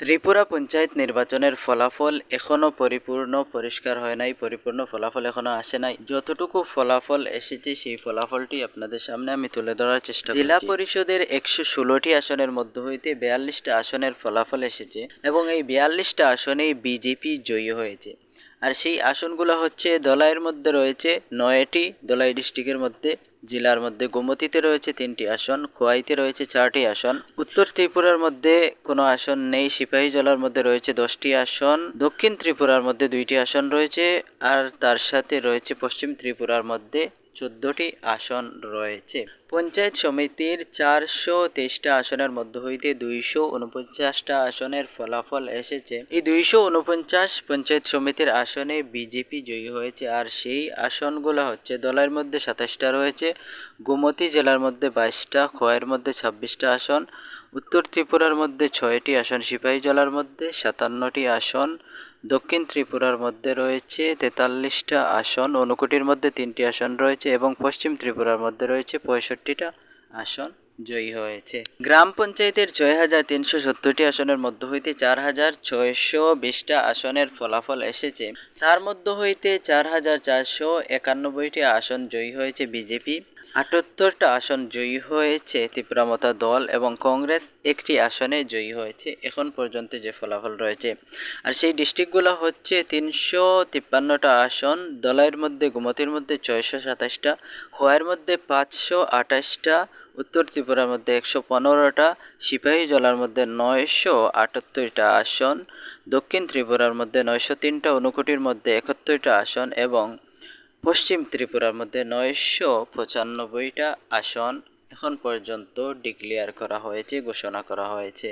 ত্রিপুরা পঞ্চায়েত নির্বাচনের ফলাফল এখনও পরিপূর্ণ পরিষ্কার হয় নাই পরিপূর্ণ ফলাফল এখনও আসে নাই যতটুকু ফলাফল এসেছে সেই ফলাফলটি আপনাদের সামনে আমি তুলে ধরার চেষ্টা জেলা পরিষদের একশো ষোলোটি আসনের মধ্য হইতে বিয়াল্লিশটা আসনের ফলাফল এসেছে এবং এই বিয়াল্লিশটা আসনেই বিজেপি জয়ী হয়েছে। আর সেই আসনগুলো হচ্ছে দলাইয়ের মধ্যে রয়েছে নয়টি দলাই ডিস্ট্রিক্টের মধ্যে জেলার মধ্যে গোমতীতে রয়েছে তিনটি আসন, খোয়াইতে রয়েছে চারটি আসন। উত্তর ত্রিপুরার মধ্যে কোনো আসন নেই, সিপাহী জলার মধ্যে রয়েছে দশটি আসন, দক্ষিণ ত্রিপুরার মধ্যে দুইটি আসন রয়েছে, আর তার সাথে রয়েছে পশ্চিম ত্রিপুরার মধ্যে চোদ্দটি আসন রয়েছে। পঞ্চায়েত সমিতির চারশো তেইশটা আসনের মধ্য হইতে দুইশো উনপঞ্চাশটা আসনের ফলাফল এসেছে। এই দুইশো উনপঞ্চাশ পঞ্চায়েত সমিতির আসনে বিজেপি জয়ী হয়েছে আর সেই আসনগুলো হচ্ছে দলের মধ্যে সাতাশটা রয়েছে, গোমতী জেলার মধ্যে বাইশটা, খোয়াইয়ের মধ্যে ছাব্বিশটা আসন উত্তর ত্রিপুরার মধ্যে ছয়টি আসন সিপাহীজলার মধ্যে, সাতান্নটি আসন দক্ষিণ ত্রিপুরার মধ্যে রয়েছে, তেতাল্লিশটা আসন অনুকুটির মধ্যে তিনটি আসন রয়েছে এবং পশ্চিম ত্রিপুরার মধ্যে রয়েছে পঁয়ষট্টিটা আসন। জয়ী হয়েছে। গ্রাম পঞ্চায়েতের ছয় হাজার তিনশো সত্তরটি আসনের মধ্য হইতে চার হাজার ছয়শো বিশটা আসনের ফলাফল এসেছে। তার মধ্য হইতে চার হাজার চারশো একানব্বইটি আসন জয়ী হয়েছে বিজেপি। আটাত্তরটা আসন জয়ী হয়েছে ত্রিপুরামতা দল এবং কংগ্রেস একটি আসনে জয়ী হয়েছে। এখন পর্যন্ত যে ফলাফল রয়েছে। আর সেই ডিস্ট্রিক্টগুলো হচ্ছে তিনশো তিপ্পান্নটা আসন, দলের মধ্যে গোমতির মধ্যে ছয়শো সাতাশটা, খোয়াইয়ের মধ্যে পাঁচশো আঠাশটা উত্তর ত্রিপুরার মধ্যে একশো পনেরোটা, সিপাহী জলার মধ্যে নয়শো আটাত্তরটা আসন, দক্ষিণ ত্রিপুরার মধ্যে নয়শো তিনটা অনুকোটির মধ্যে একাত্তরটা আসন এবং পশ্চিম ত্রিপুরার মধ্যে নয়শো পঁচানব্বইটা আসন এখন পর্যন্ত ডিক্লেয়ার করা হয়েছে, ঘোষণা করা হয়েছে।